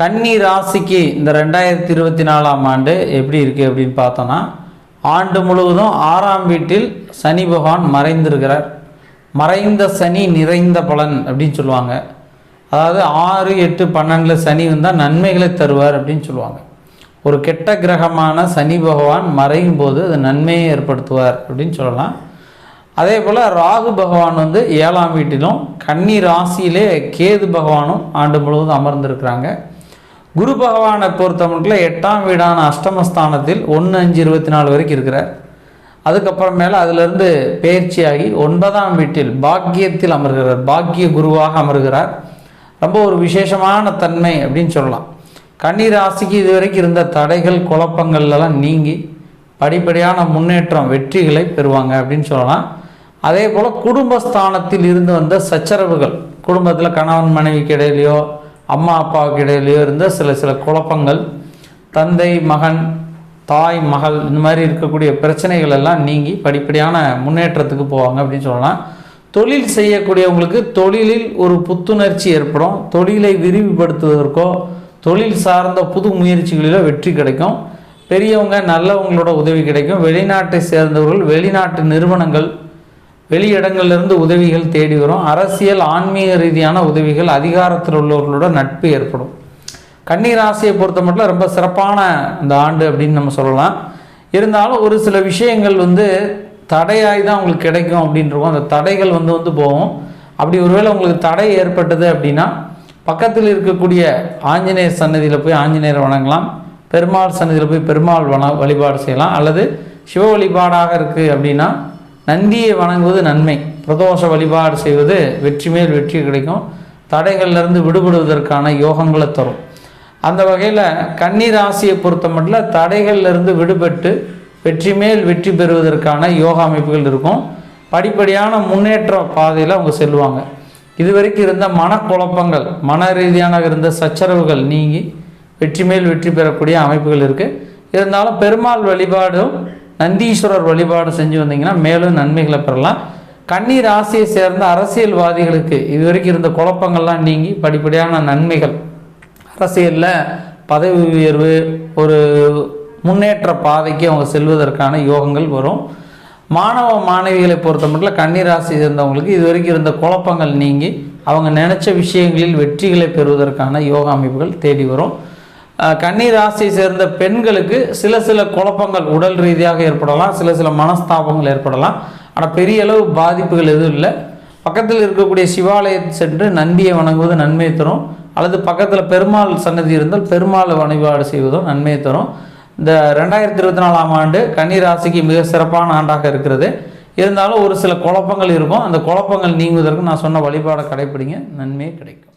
கன்னி ராசிக்கு இந்த ரெண்டாயிரத்தி இருபத்தி நாலாம் ஆண்டு எப்படி இருக்குது அப்படின்னு பார்த்தோன்னா ஆண்டு முழுவதும் ஆறாம் வீட்டில் சனி பகவான் மறைந்திருக்கிறார். மறைந்த சனி நிறைந்த பலன் அப்படின்னு சொல்லுவாங்க. அதாவது ஆறு எட்டு பன்னெண்டில் சனி வந்தால் நன்மைகளை தருவார் அப்படின்னு சொல்லுவாங்க. ஒரு கெட்ட கிரகமான சனி பகவான் மறையும் போது அது நன்மையை ஏற்படுத்துவார் அப்படின்னு சொல்லலாம். அதே போல் ராகு பகவான் வந்து ஏழாம் வீட்டிலும் கன்னி ராசியிலே கேது பகவானும் ஆண்டு முழுவதும் அமர்ந்திருக்கிறாங்க. குரு பகவானை பொறுத்த மட்டும் எட்டாம் வீடான அஷ்டமஸ்தானத்தில் ஒன்று அஞ்சு இருபத்தி நாலு வரைக்கும் இருக்கிறார். அதுக்கப்புறமேல அதிலிருந்து பயிற்சியாகி ஒன்பதாம் வீட்டில் பாக்கியத்தில் அமர்கிறார். பாக்கிய குருவாக அமர்கிறார். ரொம்ப ஒரு விசேஷமான தன்மை அப்படின்னு சொல்லலாம். கன்னி ராசிக்கு இதுவரைக்கும் இருந்த தடைகள் குழப்பங்கள்லாம் நீங்கி படிப்படியான முன்னேற்றம் வெற்றிகளை பெறுவாங்க அப்படின்னு சொல்லலாம். அதே போல் குடும்பஸ்தானத்தில் இருந்து வந்த சச்சரவுகள் குடும்பத்தில் கணவன் மனைவிக்கு இடையிலையோ அம்மா அப்பாவுக்கு இடையிலையோ இருந்த சில சில குழப்பங்கள் தந்தை மகன் தாய் மகள் இந்த மாதிரி இருக்கக்கூடிய பிரச்சனைகள் எல்லாம் நீங்கி படிப்படியான முன்னேற்றத்துக்கு போவாங்க அப்படின்னு சொல்லலாம். தொழில் செய்யக்கூடியவங்களுக்கு தொழிலில் ஒரு புத்துணர்ச்சி ஏற்படும். தொழிலை விரிவுபடுத்துவதற்கோ தொழில் சார்ந்த புது முயற்சிகளிலோ வெற்றி கிடைக்கும். பெரியவங்க நல்லவங்களோட உதவி கிடைக்கும். வெளிநாட்டை சேர்ந்தவர்கள் வெளிநாட்டு நிறுவனங்கள் வெளியிடங்கள்லேருந்து உதவிகள் தேடி வரும். அரசியல் ஆன்மீக ரீதியான உதவிகள் அதிகாரத்தில் உள்ளவர்களோட நட்பு ஏற்படும். கன்னி ராசியை பொறுத்த மட்டும் ரொம்ப சிறப்பான இந்த ஆண்டு அப்படின்னு நம்ம சொல்லலாம். இருந்தாலும் ஒரு சில விஷயங்கள் வந்து தடையாய் தான் உங்களுக்கு கிடைக்கும் அப்படின்றக்கும் அந்த தடைகள் வந்து வந்து போகும். அப்படி ஒருவேளை உங்களுக்கு தடை ஏற்பட்டது அப்படின்னா பக்கத்தில் இருக்கக்கூடிய ஆஞ்சநேயர் சன்னதியில் போய் ஆஞ்சநேயர் வணங்கலாம். பெருமாள் சன்னதியில் போய் பெருமாள் வண வழிபாடு செய்யலாம். அல்லது சிவ வழிபாடாக இருக்குது அப்படின்னா நந்தியை வணங்குவது நன்மை. பிரதோஷ வழிபாடு செய்வது வெற்றி மேல் வெற்றி கிடைக்கும். தடைகள்லேருந்து விடுபடுவதற்கான யோகங்களை தரும். அந்த வகையில் கன்னி ராசியை பொறுத்த மட்டும் தடைகள்லேருந்து விடுபட்டு வெற்றி மேல் வெற்றி பெறுவதற்கான யோகா அமைப்புகள் இருக்கும். படிப்படியான முன்னேற்ற பாதையில் அவங்க செல்வாங்க இதுவரைக்கும் இருந்த மனக்குழப்பங்கள் மன ரீதியான இருந்த சச்சரவுகள் நீங்கி வெற்றி மேல் வெற்றி பெறக்கூடிய அமைப்புகள் இருக்குது இருந்தாலும் பெருமாள் வழிபாடும் நந்தீஸ்வரர் வழிபாடு செஞ்சு வந்தீங்கன்னா மேலும் நன்மைகளை பெறலாம். கன்னி ராசியை சேர்ந்த அரசியல்வாதிகளுக்கு இதுவரைக்கும் இருந்த குழப்பங்கள்லாம் நீங்கி படிப்படியான நன்மைகள். அரசியலில் பதவி உயர்வு ஒரு முன்னேற்ற பாதைக்கு அவங்க செல்வதற்கான யோகங்கள் வரும். மாணவ மாணவிகளை பொறுத்த மட்டும் கன்னிராசி சேர்ந்தவங்களுக்கு இதுவரைக்கும் இருந்த குழப்பங்கள் நீங்கி அவங்க நினச்ச விஷயங்களில் வெற்றிகளை பெறுவதற்கான யோகா அமைப்புகள் தேடி வரும். கன்னி ராசியை சேர்ந்த பெண்களுக்கு சில சில குழப்பங்கள் உடல் ரீதியாக ஏற்படலாம் சில சில மனஸ்தாபங்கள் ஏற்படலாம். ஆனால் பெரிய அளவு பாதிப்புகள் எதுவும் இல்லை. பக்கத்தில் இருக்கக்கூடிய சிவாலயத்தை சென்று நந்தியை வணங்குவது நன்மையை தரும். அல்லது பக்கத்தில் பெருமாள் சன்னதி இருந்தால் பெருமாள் வழிபாடு செய்வதும் நன்மையை தரும். இந்த ரெண்டாயிரத்தி இருபத்தி நாலாம் ஆண்டு கன்னி ராசிக்கு மிக சிறப்பான ஆண்டாக இருக்கிறது. இருந்தாலும் ஒரு சில குழப்பங்கள் இருக்கும். அந்த குழப்பங்கள் நீங்குவதற்கு நான் சொன்ன வழிபாடை கடைப்பிடிங்க. நன்மையே கிடைக்கும்.